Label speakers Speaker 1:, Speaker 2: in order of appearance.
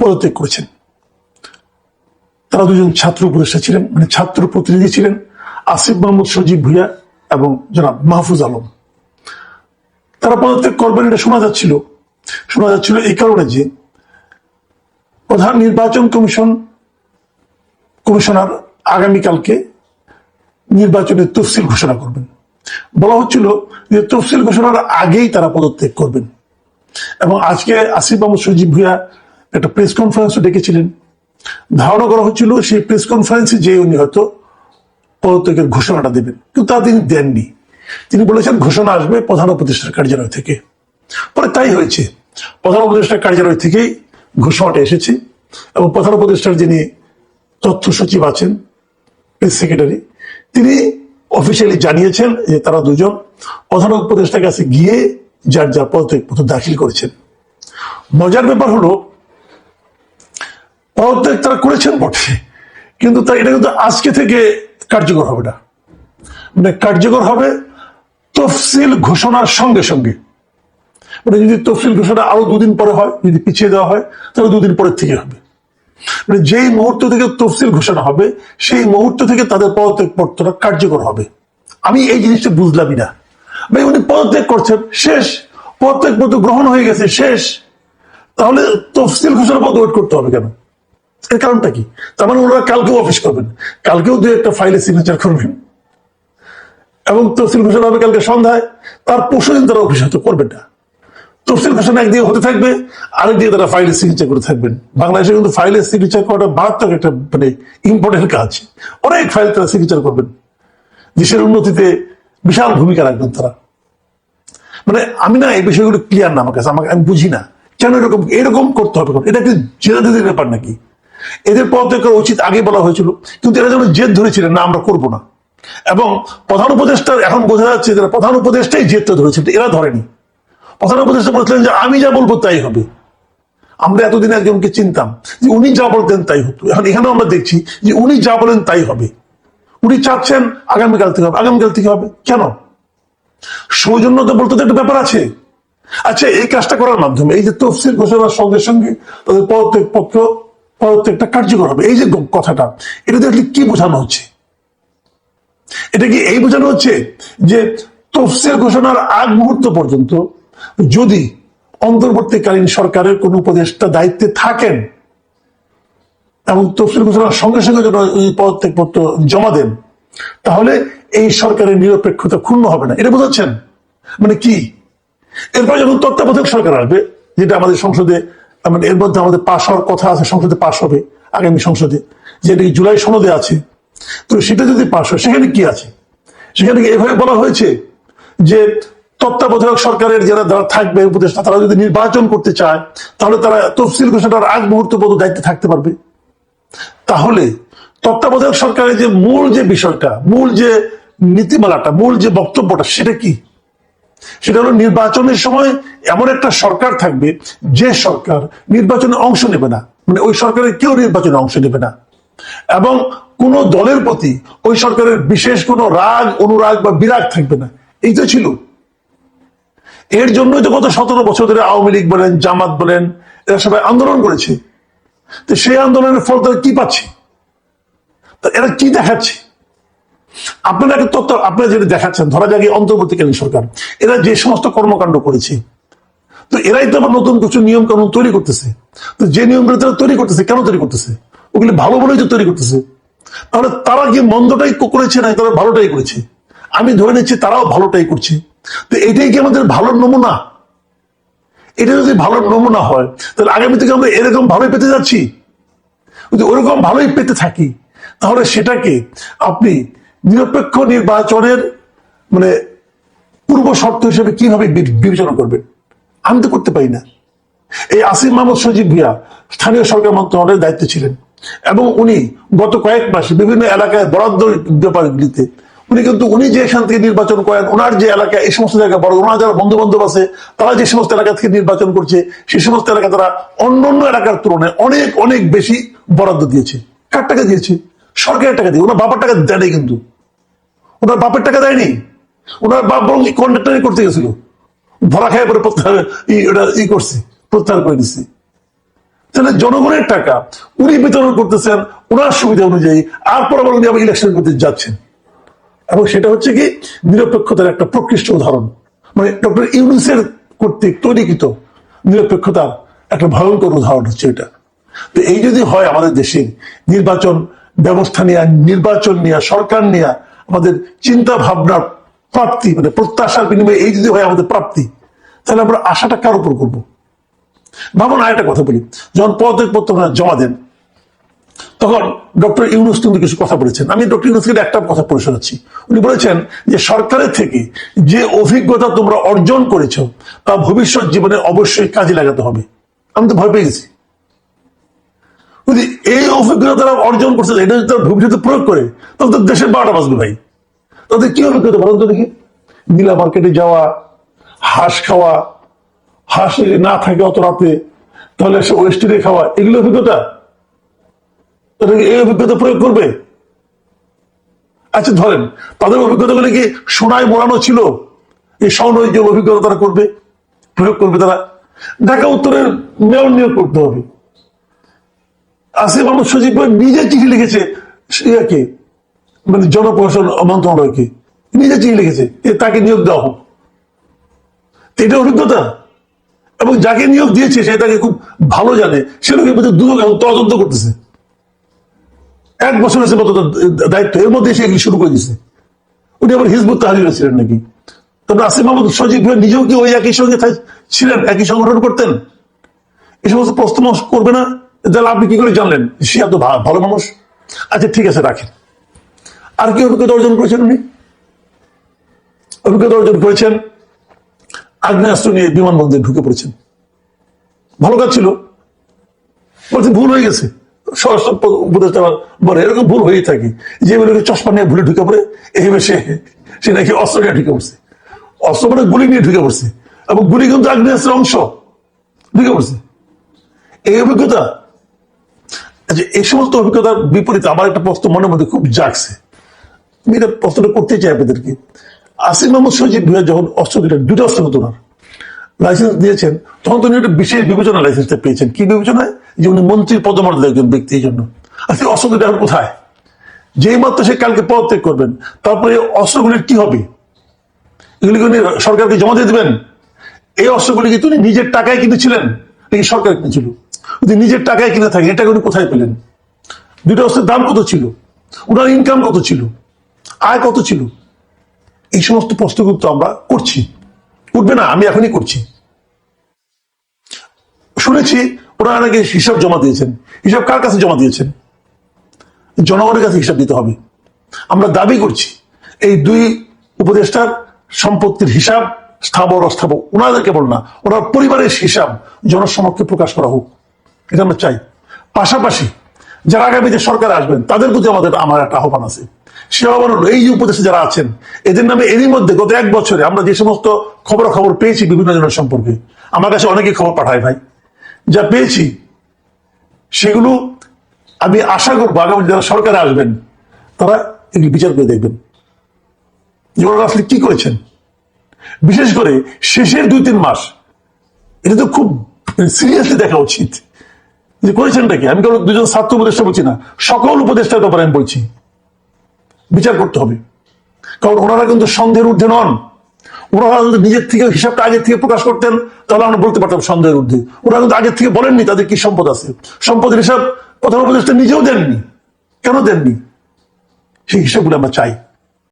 Speaker 1: পদত্যাগ করেছেন। তারা দুজন ছাত্র উপদেষ্টা ছিলেন মানে ছাত্র প্রতিনিধি ছিলেন, আসিফ মোহাম্মদ সজীব ভুইয়া এবং জনাব মাহফুজ আলম। তারা পদত্যাগ করবেন এটা শোনা যাচ্ছিল। শোনা যাচ্ছিল এই কারণে যে প্রধান নির্বাচন কমিশন, কমিশনার আগামীকালকে নির্বাচনের তফসিল ঘোষণা করবেন। বলা হচ্ছিল যে তফসিল ঘোষণার আগেই তারা পদত্যাগ করবেন। এবং আজকে আসিফ মাহমুদ, সজীব ভুইয়া একটা প্রেস কনফারেন্সও ডেকেছিলেন। ধারণা করা হচ্ছিল সেই প্রেস কনফারেন্সে যে উনি হয়তো পদত্যাগের ঘোষণাটা দেবেন। কিন্তু তা তিনি দেননি। তিনি বলেছেন, ঘোষণা আসবে প্রধান উপদেষ্টার কার্যালয় থেকে। পরে তাই হয়েছে। প্রধান উপদেষ্টার কার্যালয় থেকেই ঘোষণাটা এসেছে এবং প্রধান উপদেষ্টার যিনি তথ্য সচিব আছেন প্রেস সেক্রেটারি তিনি অফিসিয়ালি জানিয়েছেন যে তারা দুজন প্রধান উপদেষ্টার কাছে গিয়ে যার যার পদত্যাগপত্র দাখিল করেছেন। মজার ব্যাপার হলো পদত্যাগ তারা করেছেন বটে। কিন্তু তা এটা কিন্তু আজকে থেকে কার্যকর হবে না। মানে কার্যকর হবে তফসিল ঘোষণার সঙ্গে সঙ্গে। মানে যদি তফসিল ঘোষণা আরও দুদিন পরে হয়, যদি পিছিয়ে দেওয়া হয়, তাহলে দুদিন পরের থেকে হবে। মানে যেই মুহূর্ত থেকে তফসিল ঘোষণা হবে, সেই মুহূর্ত থেকে তাদের পদত্যাগ পত্রটা কার্যকর হবে। আমি এই জিনিসটা বুঝলামই না। ভাই, উনি পদত্যাগ করছেন, শেষ। পদত্যাগ পত্র গ্রহণ হয়ে গেছে, শেষ। তাহলে তফসিল ঘোষণা পত্র ওয়েট করতে হবে কেন? এর কারণটা কি? তার মানে ওনারা কালকেও অফিস করবেন। কালকেও দু একটা ফাইলে সিগনেচার করবেন। এবং তফসিল ঘোষণা হবে কালকে সন্ধ্যায়। তার পরশু দিন তারা অফিস হয়তো করবেন না। তফসিল ঘোষণা একদিকে হতে থাকবে আরেকদিকে তারা ফাইলে সিগনেচার করে থাকবেন। বাংলাদেশে কিন্তু ফাইলে সিগনেচার করাটা মারাত্মক একটা মানে ইম্পর্টেন্ট কাজ। অনেক ফাইল তারা সিগনেচার করবেন। দেশের উন্নতিতে বিশাল ভূমিকা রাখবেন তারা। মানে আমি না এই বিষয়গুলো ক্লিয়ার না আমার কাছে। আমাকে, আমি বুঝি না। কেন এরকম এরকম করতে হবে? এটা কি জেদাদের ব্যাপার নাকি? এদের পদত্যাগ করা উচিত আগে বলা হয়েছিল। কিন্তু এরা যেন জেদ ধরেছিলেন, না, আমরা করব না। এবং প্রধান উপদেষ্টা এখন বোঝা যাচ্ছে যে প্রধান উপদেষ্টাই জেদটা ধরেছিল এরা ধরেনি। প্রধান উপদেষ্টা বলেছিলেন যে, আমি যা বলব তাই হবে। আমরা এতদিন একজনকে চিনতাম যে উনি যা বলতেন তাই হতো। এখন এখানেও আমরা দেখছি যে উনি যা বলেন তাই হবে। উনি চাচ্ছেন আগামীকাল থেকে হবে। আগামীকাল থেকে হবে? কেন? সৌজন্যতা বলতে তো একটা ব্যাপার আছে। আচ্ছা এই কাজটা করার মাধ্যমে এই যে তফসিল ঘোষণার সঙ্গে সঙ্গে তাদের পদত্যাগ পত্র পদত্যাগটা কার্যকর হবে। এই যে কথাটা, এটা দেখলে কি বোঝানো হচ্ছে? এটা কি এই বোঝানো হচ্ছে যে তফসিল ঘোষণার আগ মুহূর্ত পর্যন্ত যদি অন্তর্বর্তীকালীন সরকারের কোন উপদেষ্টা দায়িত্বে থাকেন এবং তফসিল ঘোষণার সঙ্গে সঙ্গে যেন পদত্যাগ পত্র জমা দেন, তাহলে এই সরকারের নিরপেক্ষতা ক্ষুণ্ণ হবে না। এটা বোঝাচ্ছেন? মানে কি? এরপর যখন তত্ত্বাবধায়ক সরকার আসবে, যেটা আমাদের সংসদে মানে এর মধ্যে আমাদের পাশ হওয়ার কথা আছে, সংসদে পাশ হবে, আগামী সংসদে। যেটা জুলাই সনদে আছে, তো সেটা যদি পাশ হয়, সেখানে কি আছে? সেখানে এভাবে বলা হয়েছে যে তত্ত্বাবধায়ক সরকারের যারা যারা থাকবে, উপদেষ্টা, তারা যদি নির্বাচন করতে চায়, তাহলে তারা তফসিল ঘোষণার আগ মুহূর্ত পর্যন্ত দায়িত্বে থাকতে পারবে। তাহলে তত্ত্বাবধায়ক সরকারের যে মূল যে বিষয়টা, মূল যে নীতিমালাটা, মূল যে বক্তব্যটা, সেটা কি? সেটা হলো নির্বাচনের সময় এমন একটা সরকার থাকবে, যে সরকার নির্বাচনে অংশ নেবে না। মানে ওই সরকারের কেউ নির্বাচনে অংশ নেবে না। এবং কোন দলের প্রতি ওই সরকারের বিশেষ কোনো রাগ, অনুরাগ বা বিরাগ থাকবে না। এই তো ছিল। এর জন্যই তো গত সতেরো বছর ধরে আওয়ামী লীগ বলেন, জামাত বলেন, এরা সবাই আন্দোলন করেছে। তো সেই আন্দোলনের ফল তারা কি পাচ্ছে? এরা কি দেখাচ্ছে? আপনারা একটা তথ্য, আপনারা যেটা দেখাচ্ছেন, ধরা যাক অন্তর্বর্তীকালীন সরকার, এরা যে সমস্ত কর্মকাণ্ড করেছে, তো এরাই তো নতুন কিছু নিয়ম কানুন তৈরি করতেছে। তো যে নিয়মগুলো তারা তৈরি করতেছে, কেন তৈরি করতেছে? ওগুলি ভালো বলেই তো তৈরি করতেছে। তাহলে তারা কি মন্দটাই করেছে না তারা ভালোটাই করেছে? আমি ধরে নিচ্ছি তারাও ভালোটাই করছে। তো এটাই কি আমাদের ভালো নমুনা? এটা যদি ভালো নমুনা হয়, তাহলে আগামী থেকে আমরা এরকম ভালোই পেতে যাচ্ছি? যদি ওরকম ভালোই পেতে থাকি, তাহলে সেটাকে আপনি নিরপেক্ষ নির্বাচনের মানে পূর্ব শর্ত হিসেবে কীভাবে বিবেচনা করবেন আমি তো করতে পারি না। এই আসিম মাহমুদ সজীব ভুইয়া স্থানীয় সরকার মন্ত্রণালয়ের দায়িত্বে ছিলেন এবং উনি গত কয়েক মাসে বিভিন্ন এলাকায় বরাদ্দ ব্যাপারগুলিতে, উনি কিন্তু উনি যে এখান থেকে নির্বাচন করেন, ওনার যে এলাকা এই সমস্ত জায়গায় বড়, ওনার যারা বন্ধু বান্ধব আছে, তারা যে সমস্ত এলাকা থেকে নির্বাচন করছে, সেই সমস্ত এলাকা তারা অন্য অন্য এলাকার তুলনায় অনেক অনেক বেশি বরাদ্দ দিয়েছে। কার টাকা দিয়েছে? সরকারের টাকা দিয়ে। ওনার বাবার টাকা দেয়নি কিন্তু। ওনার বাপের টাকা দেয়নি? ওনার বাপ বরং কন্ট্রাক্টারই করতে গেছিল। ভরা খায় পরে প্রত্যাহার ওটা ই করছে, প্রত্যাহার করে দিচ্ছে তাহলে জনগণের টাকা উনি বিতরণ করতেছেন, ওনার সুবিধা অনুযায়ী আর পরে বলেন আবার ইলেকশন করতে যাচ্ছেন। এবং সেটা হচ্ছে কি, নিরপেক্ষতার একটা প্রকৃষ্ট উদাহরণ। মানে ডক্টর ইউনুসের কর্তৃক তৈরিকৃত নিরপেক্ষতার একটা ভয়ঙ্কর উদাহরণ হচ্ছে এটা। তো এই যদি হয় আমাদের দেশে নির্বাচন ব্যবস্থা নেওয়া নির্বাচন নেওয়া সরকার নেওয়া আমাদের চিন্তা ভাবনার প্রাপ্তি মানে প্রত্যাশার বিনিময়ে এই যদি হয় আমাদের প্রাপ্তি, তাহলে আমরা আশাটা কার উপর করব? ভাবুন আর একটা কথা বলি। যখন পদত্যাগপত্র জমা দেন, তখন ডক্টর ইউনুস কিন্তু কিছু কথা বলেছেন। আমি ডক্টর ইউনুসকে একটা কথা পড়ে শোনাচ্ছি। উনি বলেছেন যে সরকারের থেকে যে অভিজ্ঞতা তোমরা অর্জন করেছ, তা ভবিষ্যৎ জীবনে অবশ্যই কাজে লাগাতে হবে। আমি তো ভয় পেয়ে গেছি। যদি এই অভিজ্ঞতা তারা অর্জন করছে এটা যদি তারা ভবিষ্যতে প্রয়োগ করে, তাহলে তো দেশের বারোটা বাজবে ভাই। তাদের কি অভিজ্ঞতা বলুন তো দেখি। নীলা মার্কেটে যাওয়া, হাঁস খাওয়া, হাঁস না থাকে অত রাতে, তাহলে সে ওয়েস্টিনে খাওয়া, এগুলো অভিজ্ঞতা? তারা এই অভিজ্ঞতা প্রয়োগ করবে? আচ্ছা ধরেন, তাদের অভিজ্ঞতাগুলি কি সোনায় মোড়ানো ছিল? এই স্বনৈজ অভিজ্ঞতা তারা করবে, প্রয়োগ করবে তারা। ঢাকা উত্তরের মেয়র নিয়োগ করতে হবে। আসিফ আহমদ সজীব নিজে চিঠি লিখেছে ইয়াকে মানে জনপ্রশাসন মন্ত্রণালয়কে নিজে চিঠি লিখেছে তাকে নিয়োগ দেওয়া হোক। এটা অভিজ্ঞতা। এবং যাকে নিয়োগ দিয়েছে, সে তাকে খুব ভালো জানে। সে লোকের প্রতি দুদক এখন তদন্ত করতেছে। এক বছর আছে মতো দায়িত্ব। এর মধ্যে সে শুরু করে দিছে? উনি আবার হিজবুত তাহারিরা ছিলেন নাকি? তবে আসিফ মাহমুদ সজীব নিজেও কি ওই একই সঙ্গে ছিলেন? একই সংগঠন করতেন? এই সমস্ত প্রশ্ন করবে না। তাহলে আপনি কি করে জানলেন? সে এত ভালো মানুষ? আচ্ছা ঠিক আছে, রাখেন। আর কি অভিজ্ঞতা অর্জন করেছেন উনি? অভিজ্ঞতা অর্জন করেছেন? আগ্নেয়াস্ত্র নিয়ে বিমানবন্দরে ঢুকে পড়েছেন। ভালো কাজ ছিল। বলছে, ভুল হয়ে গেছে। স্বরাষ্ট্র উপদেষ্টা বলে, এরকম ভুল হয়েই থাকে। যে বেরোকে চশমা নিয়ে ভুলে ঢুকে পড়ে এইভাবে সে সে নাকি অস্ত্র নিয়ে ঢুকে পড়ছে। অস্ত্র মানে গুলি নিয়ে ঢুকে পড়ছে। এবং গুলি কিন্তু আগ্নেয়াস্ত্রের অংশ। ঢুকে পড়ছে। এই অভিজ্ঞতা আচ্ছা এই সমস্ত অভিজ্ঞতার বিপরীতে আমার একটা প্রশ্ন মনের মধ্যে খুব জাগছে। আমি এটা প্রশ্নটা করতে চাই আপনাদেরকে। আসিফ মোহাম্মদ সজিব ভুয়া যখন অস্ত্র দিলেন দুটো অস্ত্র হতো না লাইসেন্স দিয়েছেন, তখন তো উনি একটা বিশেষ বিবেচনা লাইসেন্সটা পেয়েছেন। কি বিবেচনায়? যে উনি মন্ত্রীর পদমর্যাদা একজন ব্যক্তি, এই জন্য। আজকে অস্ত্র দুটো এখন কোথায়? যেই মাত্র সে কালকে পদত্যাগ করবেন, তারপরে এই অস্ত্রগুলির কি হবে? এগুলি উনি সরকারকে জমা দিয়ে দেবেন? এই অস্ত্রগুলি কি তিনি নিজের টাকায় কিনেছিলেন? নাকি সরকার কিনেছিল? যদি নিজের টাকায় কিনে থাকেন এটা উনি কোথায় পেলেন? দুটো অস্ত্রের দাম কত ছিল? ওনার ইনকাম কত ছিল? আয় কত ছিল? এই সমস্ত প্রশ্নগুলো তো আমরা করছি। উঠবে না, আমি এখনই করছি। শুনেছি, ওনারা নাকি হিসাব জমা দিয়েছেন। হিসাব কার কাছে জমা দিয়েছেন? জনগণের কাছে হিসাব দিতে হবে। আমরা দাবি করছি, এই দুই উপদেষ্টার সম্পত্তির হিসাব, স্থাবর অস্থাবর ওনাদের কেবল না, ওনার পরিবারের হিসাব জনসমক্ষে প্রকাশ করা হোক। এটা আমরা চাই। পাশাপাশি যারা আগামীতে সরকার আসবেন, তাদের প্রতি আমাদের আমার একটা আহ্বান আছে। সে আহ্বান হলো, এই উপদেশে যারা আছেন, এদের নামে এরই মধ্যে গত এক বছরে আমরা যে সমস্ত খবর খবর পেয়েছি বিভিন্ন জনের সম্পর্কে, আমার কাছে অনেকেই খবর পাঠায় ভাই। যা পেয়েছি, সেগুলো আমি আশা করব আগামী যারা সরকারে আসবেন, তারা এগুলি বিচার করে দেখবেন। যে আসলে কি করেছেন? বিশেষ করে শেষের দুই তিন মাস, এটা তো খুব সিরিয়াসলি দেখা উচিত। যে করেছেনটা কি? আমি কারও দুজন ছাত্র উপদেষ্টা বলছি না, সকল উপদেষ্টার ব্যাপারে আমি বলছি। বিচার করতে হবে। কারণ ওনারা কিন্তু সন্দেহের ঊর্ধ্বে নন। ওনারা যদি নিজের থেকে হিসাবটা আগের থেকে প্রকাশ করতেন, তাহলে আমরা বলতে পারতাম সন্দেহের ঊর্ধ্বে। ওনারা কিন্তু আগের থেকে বলেননি তাদের কি সম্পদ আছে। সম্পদের হিসাব প্রধান উপদেষ্টা নিজেও দেননি। কেন দেননি? সেই হিসাবগুলো আমরা চাই।